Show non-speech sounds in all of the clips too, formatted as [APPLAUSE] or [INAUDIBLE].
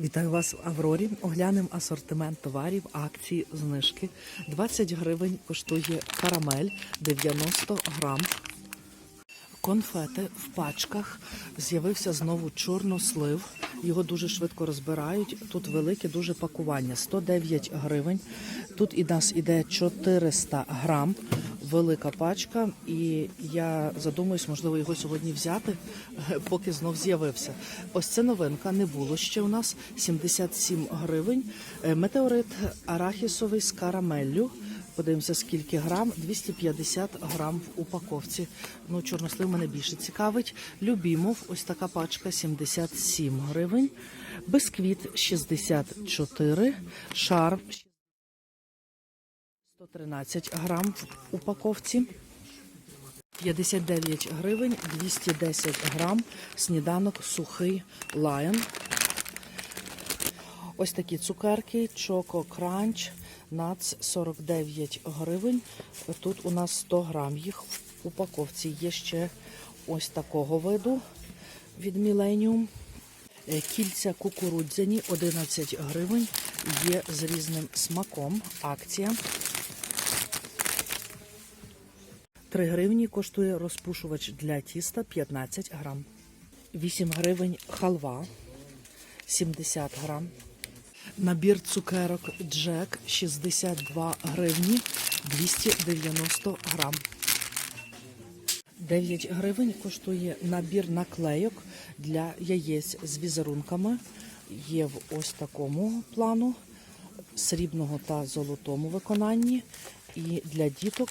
Вітаю вас в Аврорі. Оглянемо асортимент товарів, акції, знижки. 20 гривень коштує карамель 90 грам. Конфети в пачках. З'явився знову чорнослив. Його дуже швидко розбирають. Тут велике дуже пакування 109 гривень. Тут і нас іде 400 грам. Велика пачка, і я задумуюсь, можливо, його сьогодні взяти, [LAUGHS] поки знов з'явився. Ось це новинка, не було ще у нас 77 гривень. Е, Метеорит арахісовий з карамеллю. Подивимося, скільки грам. 250 грам в упаковці. Ну, чорнослив мене більше цікавить. Любімов, ось така пачка 77 гривень. Бисквіт 64, шарм 113 грам в упаковці. 59 гривень, 210 грам, сніданок сухий лайон. Ось такі цукерки, Choco Crunch, Nuts 49 гривень. Тут у нас 100 грам їх в упаковці. Є ще ось такого виду від. Е, Кільця кукурудзяні 11 гривень. Є з різним смаком. Акція. 3 гривні коштує розпушувач для тіста 15 грам. 8 гривень халва 70 грам. Набір цукерок Джек 62 гривні 290 грам. 9 гривень коштує набір наклейок для яєць з візерунками. Є в ось такому плану срібного та золотому виконанні. І для діток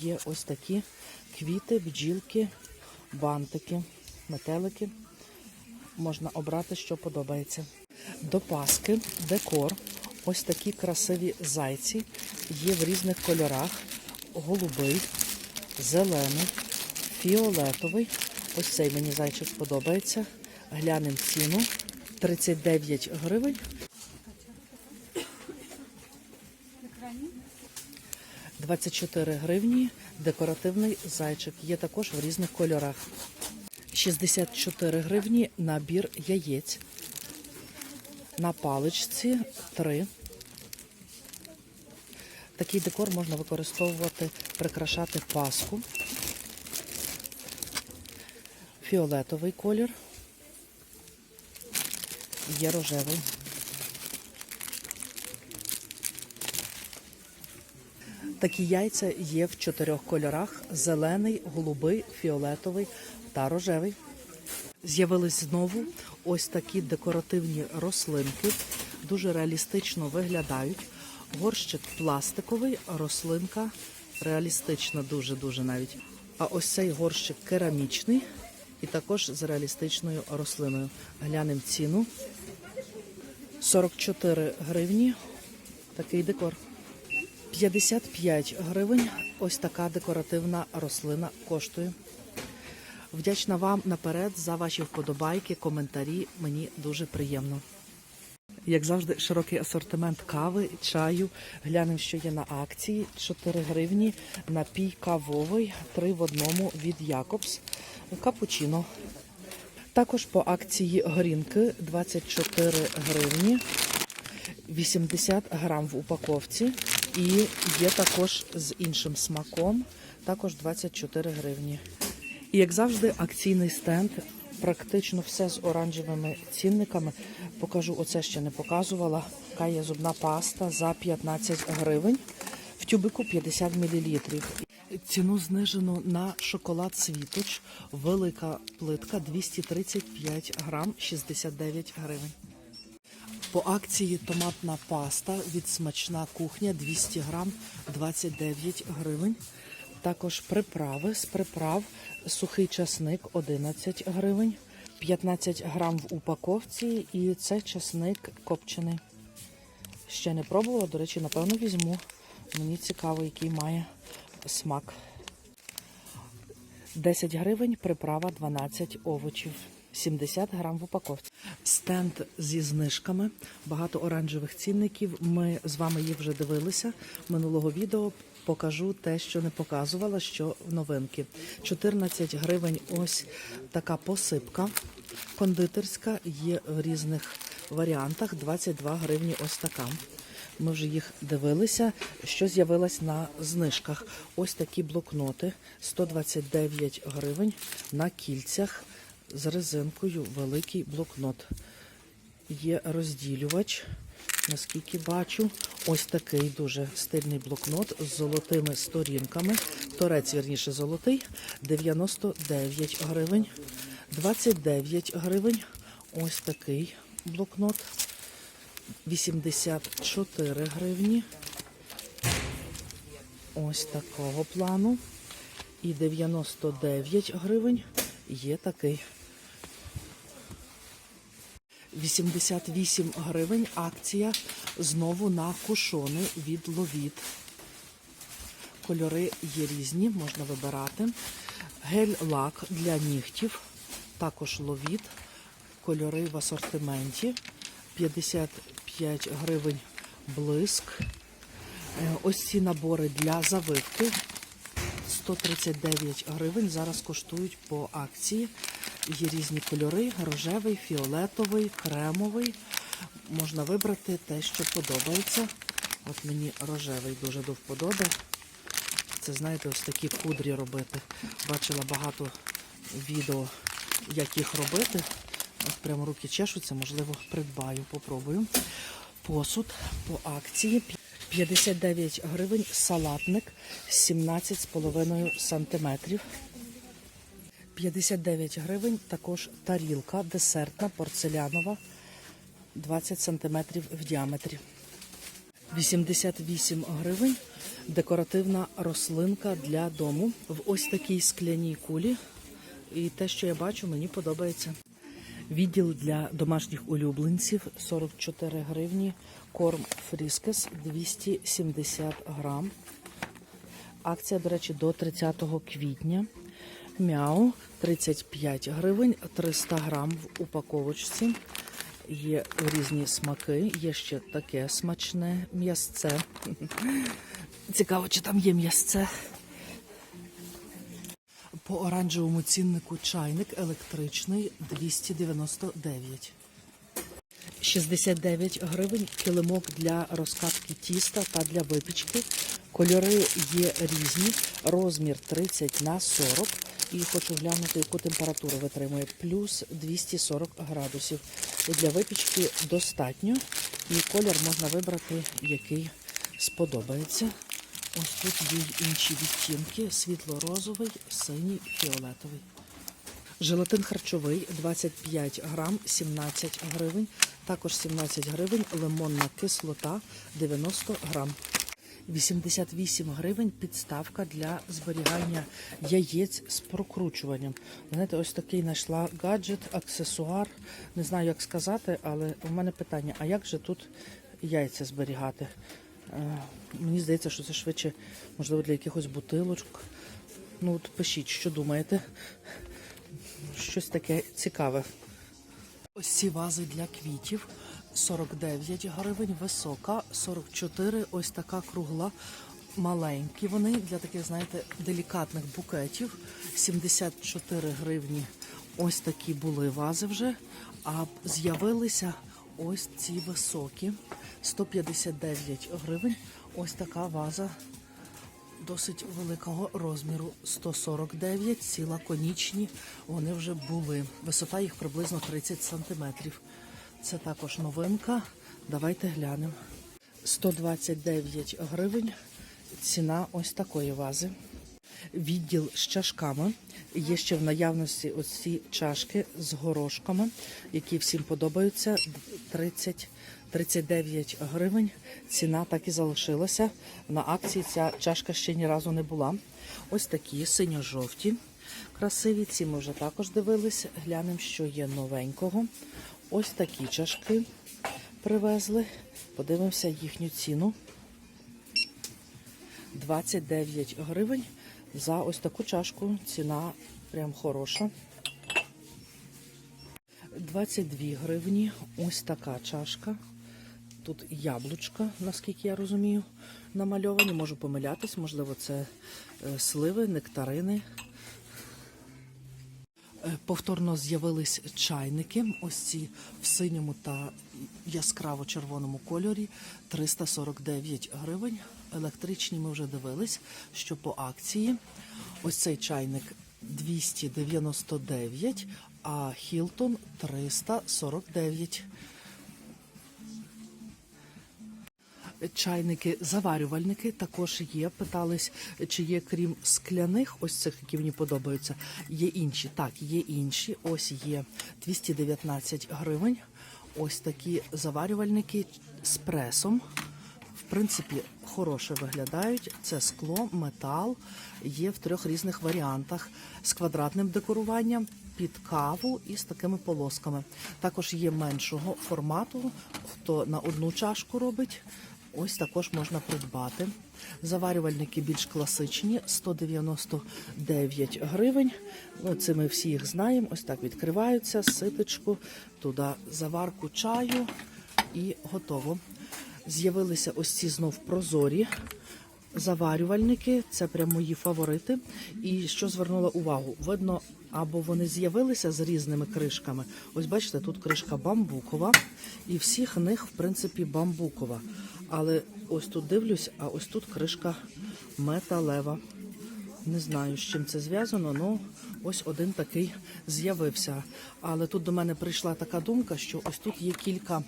є ось такі квіти, бджілки, бантики, метелики. Можна обрати, що подобається. До паски декор. Ось такі красиві зайці. Є в різних кольорах: голубий, зелений, фіолетовий. Ось цей мені зайчик сподобається. Глянемо ціну. 39 гривень. 24 гривні. Декоративний зайчик. Є також в різних кольорах. 64 гривні набір яєць. На паличці 3. Такий декор можна використовувати, прикрашати паску. Фіолетовий колір. Є рожевий. Такі яйця є в чотирьох кольорах: зелений, голубий, фіолетовий та рожевий. З'явились знову ось такі декоративні рослинки, дуже реалістично виглядають. Горщик пластиковий, рослинка реалістична, дуже-дуже навіть. А ось цей горщик керамічний і також з реалістичною рослиною. Глянемо ціну. 44 гривні. Такий декор. 55 гривень. Ось така декоративна рослина коштує. Вдячна вам наперед за ваші вподобайки, коментарі. Мені дуже приємно. Як завжди, широкий асортимент кави, чаю. Глянемо, що є на акції. 4 гривні. Напій кавовий, 3 в одному від Якобс. Капучино. Також по акції горінки 24 гривні. 80 грам в упаковці. І є також з іншим смаком, також 24 гривні. І як завжди, акційний стенд. Практично все з оранжевими цінниками. Покажу, оце ще не показувала. Така є зубна паста за 15 гривень. В тюбику 50 мл. Ціну знижено на шоколад світоч. Велика плитка 235 грам 69 гривень. По акції томатна паста від смачна кухня 200 грам 29 гривень. Також приправи з приправ сухий часник 11 гривень, 15 грам в упаковці і це часник копчений. Ще не пробувала, до речі, напевно, візьму. Мені цікаво, який має смак. 10 гривень, приправа 12 овочів. 70 грам в упаковці. Стенд зі знижками, багато оранжевих цінників. Ми з вами їх вже дивилися минулого відео. Покажу те, що не показувала, що новинки. 14 гривень. Ось така посипка кондитерська. Є в різних варіантах 22 гривні ось така. Ми вже їх дивилися, що з'явилось на знижках. Ось такі блокноти 129 гривень на кільцях з резинкою. Великий блокнот. Є розділювач, наскільки бачу. Ось такий дуже стильний блокнот з золотими сторінками. Торець, вірніше, золотий, 99 гривень, 29 гривень. Ось такий блокнот. 84 гривні. Ось такого плану. І 99 гривень є такий. 88 гривень акція знову на кушони від Ловіт. Кольори є різні, можна вибирати. Гель-лак для нігтів, також ловіт. Кольори в асортименті. 55 гривень блиск. Е, Ось ці набори для завивки 139 гривень. Зараз коштують по акції. Є різні кольори: рожевий, фіолетовий, кремовий. Можна вибрати те, що подобається. От мені рожевий дуже до вподоби. Це, знаєте, ось такі кудрі робити. Бачила багато відео, як їх робити. От прямо руки чешуться, можливо, придбаю, попробую. Посуд по акції 59 гривень, салатник 17,5 сантиметрів. 59 гривень, також тарілка десертна, порцелянова, 20 сантиметрів в діаметрі. 88 гривень, декоративна рослинка для дому в ось такій скляній кулі. І те, що я бачу, мені подобається. Відділ для домашніх улюбленців 44 гривні, корм фріскес 270 грам. Акція, до речі, до 30 квітня. Мяу 35 гривень, 300 грам в упаковочці. Є різні смаки, є ще таке смачне м'ясце. [LAUGHS] Цікаво, чи там є м'ясце. По оранжевому ціннику чайник електричний 299. 69 гривень килимок для розкатки тіста та для випічки. Кольори є різні. Розмір 30 на 40. І хочу глянути, яку температуру витримує. Плюс 240 градусів. Для випічки достатньо. І колір можна вибрати, який сподобається. Ось тут є інші відтінки: світло-розовий, синій, фіолетовий. Желатин харчовий 25 грам, 17 гривень. Також 17 гривень. Лимонна кислота 90 грам. 88 гривень підставка для зберігання яєць з прокручуванням. Знаєте, ось такий знайшла гаджет, аксесуар. Не знаю, як сказати, але у мене питання: а як же тут яйця зберігати? Е, Мені здається, що це швидше, можливо, для якихось бутилочок. Ну, от пишіть, що думаєте. Щось таке цікаве. Ось ці вази для квітів 49 гривень, висока, 44, ось така кругла. Маленькі вони для таких, знаєте, делікатних букетів. 74 гривні. Ось такі були вази вже. А з'явилися ось ці високі. 159 гривень. Ось така ваза досить великого розміру 149, ці лаконічні, вони вже були. Висота їх приблизно 30 сантиметрів. Це також новинка. Давайте глянемо. 129 гривень. Ціна ось такої вази. Відділ з чашками. Є ще в наявності оці чашки з горошками, які всім подобаються. 30 39 гривень. Ціна так і залишилася. На акції ця чашка ще ні разу не була. Ось такі синьо-жовті, красиві. Ці ми вже також дивились. Глянемо, що є новенького. Ось такі чашки привезли. Подивимося їхню ціну. 29 гривень за ось таку чашку. Ціна прям хороша. 22 гривні. Ось така чашка. Тут яблучка, наскільки я розумію, намальовані. Можу помилятись, можливо, це е, сливи, нектарини. Е, Повторно з'явились чайники. Ось ці в синьому та яскраво червоному кольорі 349 гривень. Електричні ми вже дивились, що по акції. Ось цей чайник 299, а Хілтон 349. Чайники, заварювальники також є. Питались, чи є крім скляних, ось цих, які мені подобаються. Є інші. Так, є інші. Ось є 219 гривень. Ось такі заварювальники з пресом. В принципі, хороше виглядають. Це скло, метал. Є в трьох різних варіантах з квадратним декоруванням. Під каву і з такими полосками. Також є меншого формату, хто на одну чашку робить. Ось також можна придбати. Заварювальники більш класичні 199 гривень. Ну, це ми всі їх знаємо. Ось так відкриваються, ситочку, туди заварку чаю і готово. З'явилися ось ці знов прозорі заварювальники. Це прям мої фаворити. І що звернула увагу? Видно, або вони з'явилися з різними кришками. Ось бачите, тут кришка бамбукова, і всіх них, в принципі, бамбукова. Але ось тут дивлюсь, а ось тут кришка металева. Не знаю, з чим це зв'язано, але ось один такий з'явився. Але тут до мене прийшла така думка, що ось тут є кілька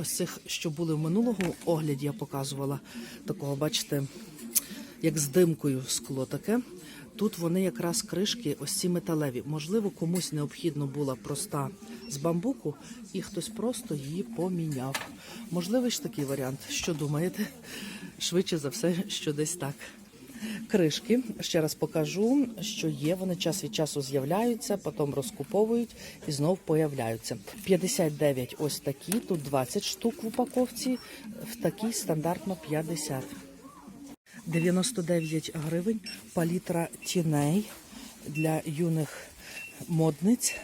ось цих, що були в минулого огляді, я показувала такого, бачите, як з димкою скло таке. Тут вони якраз кришки, ось ці металеві. Можливо, комусь необхідно була проста з бамбуку, і хтось просто її поміняв. Можливий ж такий варіант. Що думаєте? Швидше за все, що десь так. Кришки ще раз покажу, що є. Вони час від часу з'являються, потім розкуповують і знов появляються. 59 ось такі, тут 20 штук в упаковці, в такій стандартно 50. 99 гривень палітра тіней для юних модниць.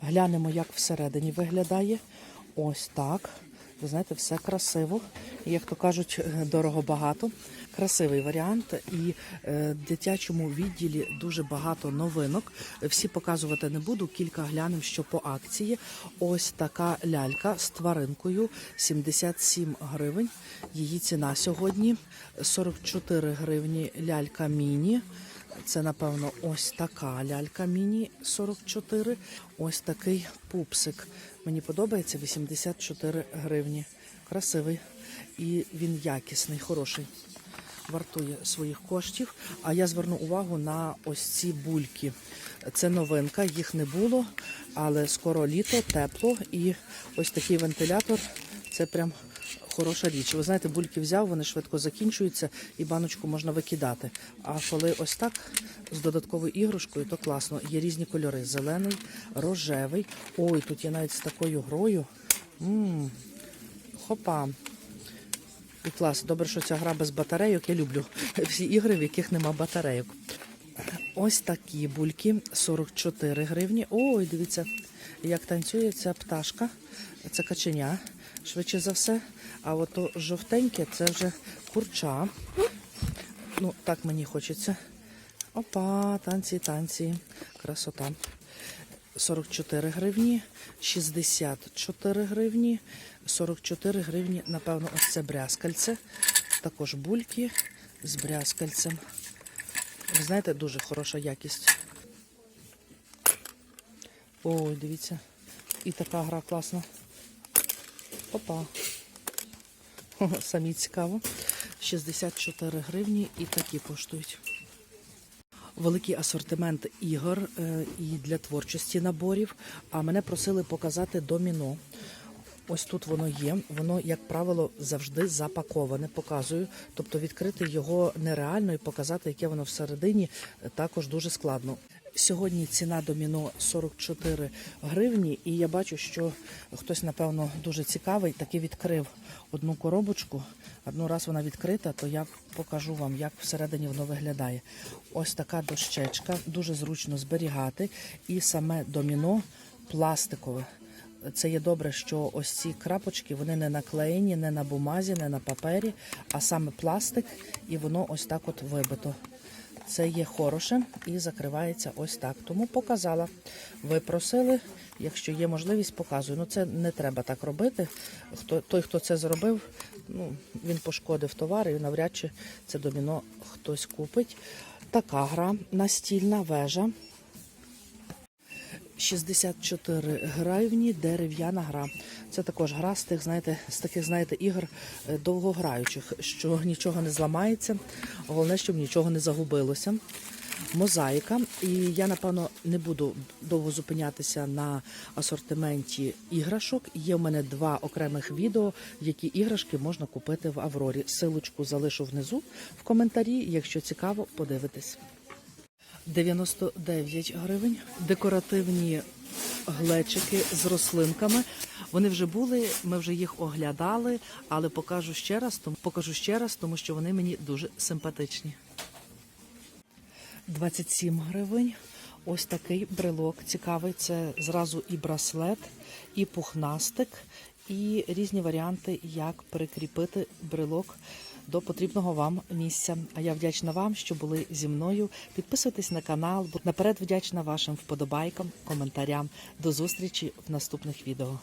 Глянемо, як всередині виглядає. Ось так. Ви знаєте, все красиво. Як то кажуть, дорого багато. Красивий варіант. І е, в дитячому відділі дуже багато новинок. Всі показувати не буду. Кілька глянемо, що по акції. Ось така лялька з тваринкою 77 гривень. Її ціна сьогодні 44 гривні лялька міні. Це, напевно, ось така лялька міні 44. Ось такий пупсик. Мені подобається 84 гривні. Красивий. І він якісний, хороший. Вартує своїх коштів. А я зверну увагу на ось ці бульки. Це новинка, їх не було, але скоро літо, тепло. І ось такий вентилятор це прям хороша річ. Ви знаєте, бульки взяв, вони швидко закінчуються і баночку можна викидати. А коли ось так з додатковою іграшкою, то класно. Є різні кольори: зелений, рожевий. Ой, тут є навіть з такою грою. М-м, Хопа. І клас. Добре, що ця гра без батарейок. Я люблю всі ігри, в яких нема батарейок. Ось такі бульки 44 гривні. Ой, дивіться, як танцює ця пташка. Це каченя, швидше за все. А от жовтеньке це вже курча. Ну, так мені хочеться. Опа, танці, танці. Красота. 44 гривні, 64 гривні, 44 гривні, напевно, ось це брязкальце. Також бульки з брязкальцем. Ви знаєте, дуже хороша якість. Ой, дивіться. І така гра класна. Опа. Хо, Самі цікаво. 64 гривні і такі коштують. Великий асортимент ігор е, і для творчості наборів. А мене просили показати доміно. Ось тут воно є. Воно, як правило, завжди запаковане. Показую. Тобто відкрити його нереально і показати, яке воно всередині, е, також дуже складно. Сьогодні ціна доміно 44 гривні, і я бачу, що хтось, напевно, дуже цікавий, таки відкрив одну коробочку. Одну раз вона відкрита, то я покажу вам, як всередині воно виглядає. Ось така дощечка, дуже зручно зберігати. І саме доміно пластикове. Це є добре, що ось ці крапочки вони не наклеєні, не на бумазі, не на папері, а саме пластик, і воно ось так от вибито. Це є хороше і закривається ось так. Тому показала. Ви просили, якщо є можливість, показую. Ну це не треба так робити. Хто той, хто це зробив, ну він пошкодив товар і навряд чи це доміно хтось купить. Така гра настільна вежа. 64 гривні дерев'яна гра. Це також гра з тих, знаєте, з таких, знаєте, ігор е, довгограючих, що нічого не зламається, головне, щоб нічого не загубилося. Мозаїка. І я, напевно, не буду довго зупинятися на асортименті іграшок. Є в мене два окремих відео, які іграшки можна купити в Аврорі. Силочку залишу внизу в коментарі. Якщо цікаво, подивитись. 99 гривень. Декоративні глечики з рослинками. Вони вже були, ми вже їх оглядали, але покажу ще раз, тому покажу ще раз, тому що вони мені дуже симпатичні. 27 гривень. Ось такий брелок цікавий. Це зразу і браслет, і пухнастик, і різні варіанти, як прикріпити брелок до потрібного вам місця. А я вдячна вам, що були зі мною. Підписуйтесь на канал. Наперед вдячна вашим вподобайкам, коментарям. До зустрічі в наступних відео.